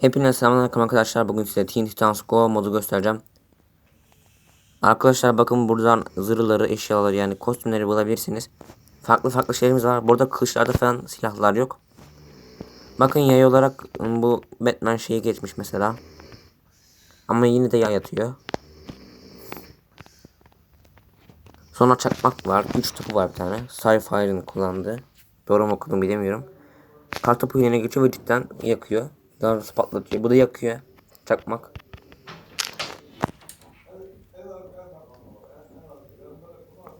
Hepinize selamünaleyküm arkadaşlar. Bugün size Teen Titans Go modu göstereceğim. Arkadaşlar bakın buradan zırhları, eşyaları yani kostümleri bulabilirsiniz. Farklı farklı şeylerimiz var. Burada kılıçlarda falan silahlar yok. Bakın yay olarak bu Batman şeyi geçmiş mesela. Ama yine de yay atıyor. Sonra çakmak var. Güç topu var bir tane. Starfire'ın kullandığı. Doğru mu okudum bilemiyorum. Kartopu yine geçiyor ve cidden yakıyor. Daha doğrusu patlatıyor. Bu da yakıyor. Çakmak.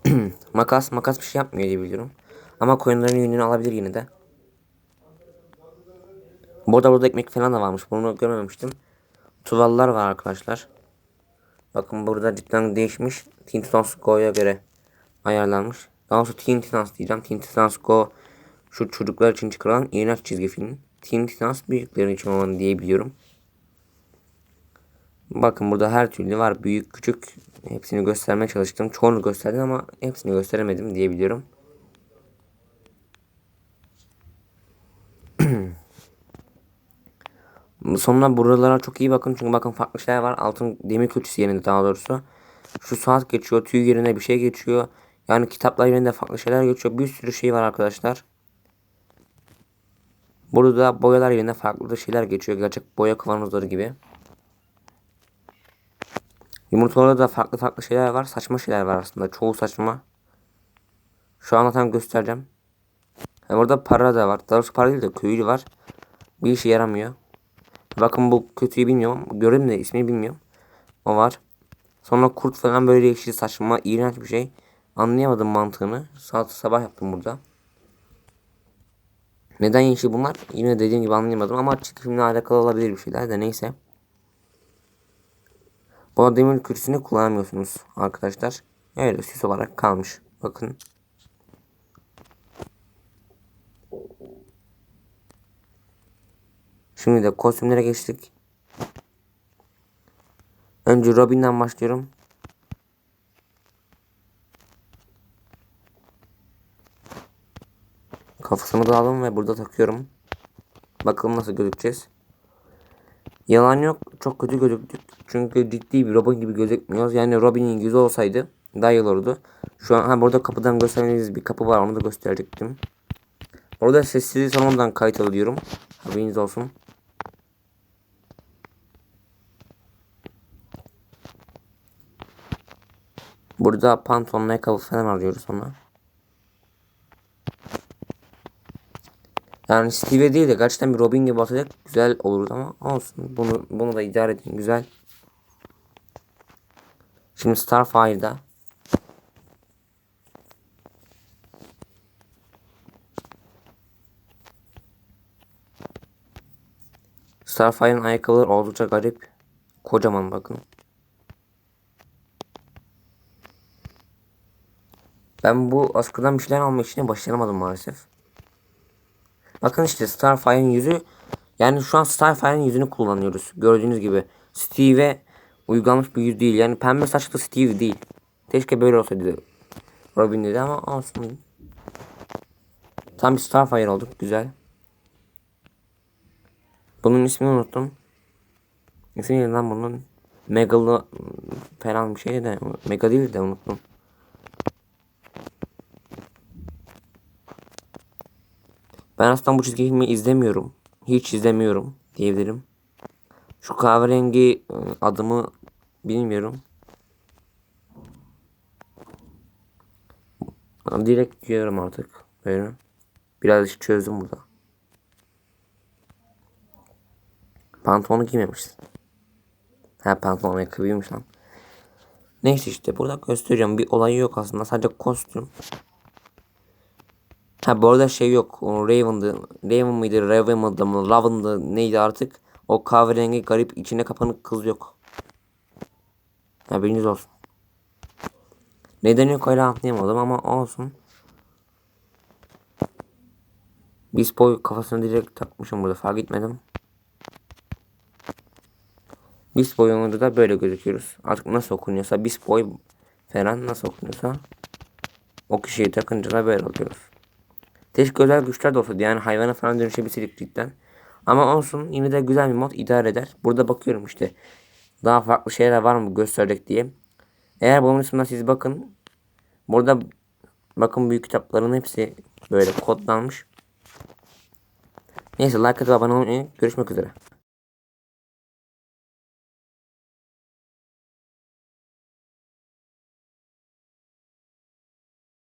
makas. Makas bir şey yapmıyor diye biliyorum. Ama koyunların yününü alabilir yine de. Burada burada ekmek falan da varmış. Bunu görmemiştim. Tuvallar var arkadaşlar. Bakın burada cidden değişmiş. Teen Titans Go'ya göre ayarlanmış. Daha doğrusu Teen Titans diyeceğim. Teen Go şu çocuklar için çıkarılan iğrenç çizgi film. Teen Titans büyüklerin için olan diyebiliyorum. Bakın burada her türlü var. Büyük küçük hepsini göstermeye çalıştım. Çoğunu gösterdim ama hepsini gösteremedim diyebiliyorum. Sonra buralara çok iyi bakın çünkü bakın farklı şeyler var. Altın demir külçesi yerinde daha doğrusu. Şu saat geçiyor, tüy yerine bir şey geçiyor. Yani kitaplar yerinde farklı şeyler geçiyor. Bir sürü şey var arkadaşlar. Burada boyalar yerine farklı şeyler geçiyor. Gerçek boya kavanozları gibi. Yumurtalarda da farklı farklı şeyler var. Saçma şeyler var aslında. Çoğu saçma. Şu an tam göstereceğim. Yani burada para da var. Daha doğrusu para değil de köylü var. Bir işe yaramıyor. Bakın bu kötüyü bilmiyorum. Gördüm de ismini bilmiyorum. O var. Sonra kurt falan böyle yeşil saçma iğrenç bir şey. Anlayamadım mantığını. Saat sabah yaptım burada. Neden yeşil bunlar? Yine dediğim gibi anlayamadım ama filmle alakalı olabilir bir şeyler de neyse. Bu demir kürsünü kullanamıyorsunuz arkadaşlar. Öyle süs olarak kalmış. Bakın. Şimdi de kostümlere geçtik. Önce Robin'den başlıyorum. Kafasını da aldım ve burada takıyorum. Bakalım nasıl gözükeceğiz. Yalan yok. Çok kötü gözüktük. Çünkü ciddi bir Robin gibi gözükmüyoruz. Yani Robin'in yüzü olsaydı daha iyi olurdu. Şu an ha burada kapıdan gösterdiğiniz bir kapı var. Onu da gösterecektim. Orada sessizliği sonradan kayıt alıyorum. Haberiniz olsun. Burada pantolon ayakkabı falan alıyoruz sonra. Yani Steve değil de gerçekten bir Robin gibi atacak güzel olurdu ama olsun. Bunu bunu da idare edin güzel. Şimdi Starfire'da Starfire'ın ayakkabıları oldukça garip. Kocaman bakın. Ben bu askıdan bir şeyler almak için başaramadım maalesef. Bakın işte Starfire'ın yüzü yani şu an Starfire'ın yüzünü kullanıyoruz. Gördüğünüz gibi Steve'e uygulanmış bir yüz değil. Yani pembe saçlı Steve değil. Keşke böyle olsaydı. Robin dedi ama olsun. Tam bir Starfire olduk. Güzel. Bunun ismini unuttum. İsmi lan bunun? Megalı falan bir şeydi de. Mega değil de unuttum. Ben aslında bu çizgi filmi izlemiyorum. Hiç izlemiyorum diyebilirim. Şu kahverengi ıı, adımı bilmiyorum. Direkt diyorum artık. Böyle. Biraz çözdüm burada. Pantolonu giymemişsin. Ha pantolon ayakkabıymış lan. Neyse işte burada göstereceğim. Bir olayı yok aslında. Sadece kostüm. Ha bu arada şey yok. O Raven'dı. Raven mıydı? Raven mıydı mı? Raven'dı. Neydi artık? O kahverengi garip içine kapanık kız yok. Ha biliniz olsun. Neden yok öyle anlayamadım ama olsun. Biz boy kafasını direkt takmışım burada fark etmedim. Biz boyunda da böyle gözüküyoruz. Artık nasıl okunuyorsa biz boy falan nasıl okunuyorsa o kişiyi takınca da böyle oluyoruz. Keşke özel güçler de olsaydı yani hayvana falan dönüşebilseydik cidden. Ama olsun yine de güzel bir mod idare eder. Burada bakıyorum işte. Daha farklı şeyler var mı gösterecek diye. Eğer bunun üstüne siz bakın. Burada bakın büyük kitapların hepsi böyle kodlanmış. Neyse like atıp abone olmayı görüşmek üzere.